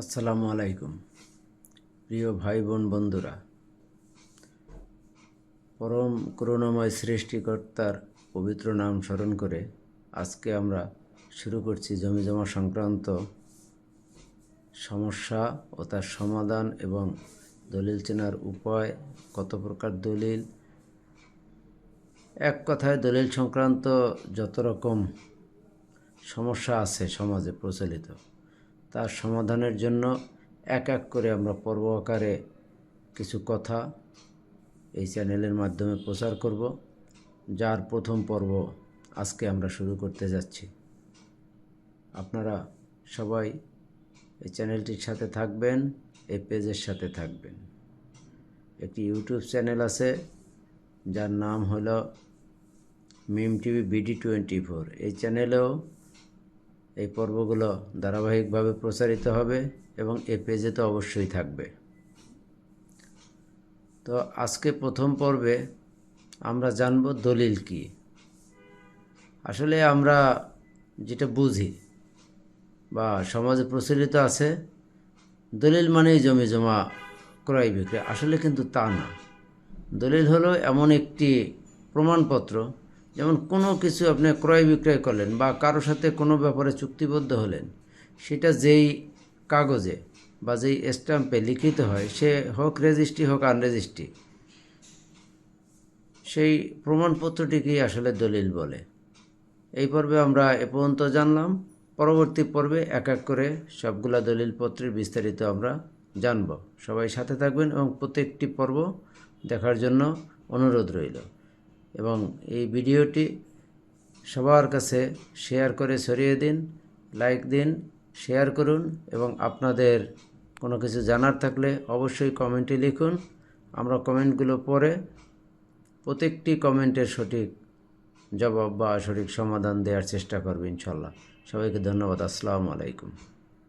আসসালামু আলাইকুম। প্রিয় ভাই বোন বন্ধুরা, পরম করুণাময় সৃষ্টিকর্তার পবিত্র নাম স্মরণ করে আজকে আমরা শুরু করছি জমি জমা সংক্রান্ত সমস্যা ও তার সমাধান এবং দলিল চেনার উপায়, কত প্রকার দলিল। এক কথায় দলিল সংক্রান্ত যত রকম সমস্যা আছে সমাজে প্রচলিত তার সমাধানের জন্য এক এক করে আমরা পর্ব আকারে কিছু কথা এই চ্যানেলের মাধ্যমে প্রচার করব, যার প্রথম পর্ব আজকে আমরা শুরু করতে যাচ্ছি। আপনারা সবাই এই চ্যানেলটির সাথে থাকবেন, এই পেজের সাথে থাকবেন। একটি ইউটিউব চ্যানেল আছে, যার নাম হলো Meem TV BD twenty four এই চ্যানেলেও এই পর্বগুলো ধারাবাহিকভাবে প্রচারিত হবে এবং এ পেজে তো অবশ্যই থাকবে। তো আজকে প্রথম পর্বে আমরা জানব দলিল কি। আসলে আমরা যেটা বুঝি বা সমাজে প্রচলিত আছে, দলিল মানেই জমি জমা, ক্রয় বিক্রয়। আসলে কিন্তু তা না। দলিল হলো এমন একটি প্রমাণপত্র যেমন কোনো কিছু আপনি ক্রয় বিক্রয় করলেন বা কারও সাথে কোনো ব্যাপারে চুক্তিবদ্ধ হলেন, সেটা যেই কাগজে বা যেই স্ট্যাম্পে লিখিত হয়, সে হোক রেজিস্ট্রি হোক আনরেজিস্ট্রি, সেই প্রমাণপত্রটিকেই আসলে দলিল বলে। এই পর্বে আমরা এ পর্যন্ত জানলাম। পরবর্তী পর্বে এক এক করে সবগুলা দলিলপত্রের বিস্তারিত আমরা জানব। সবাই সাথে থাকবেন এবং প্রত্যেকটি পর্ব দেখার জন্য অনুরোধ রইল। এবং এই ভিডিওটি সবার কাছে শেয়ার করে ছড়িয়ে দিন, লাইক দিন, শেয়ার করুন এবং আপনাদের কোনো কিছু জানার থাকলে অবশ্যই কমেন্টে লিখুন। আমরা কমেন্টগুলো পড়ে প্রত্যেকটি কমেন্টের সঠিক জবাব বা সঠিক সমাধান দেওয়ার চেষ্টা করব ইনশাল্লাহ। সবাইকে ধন্যবাদ। আসসালামু আলাইকুম।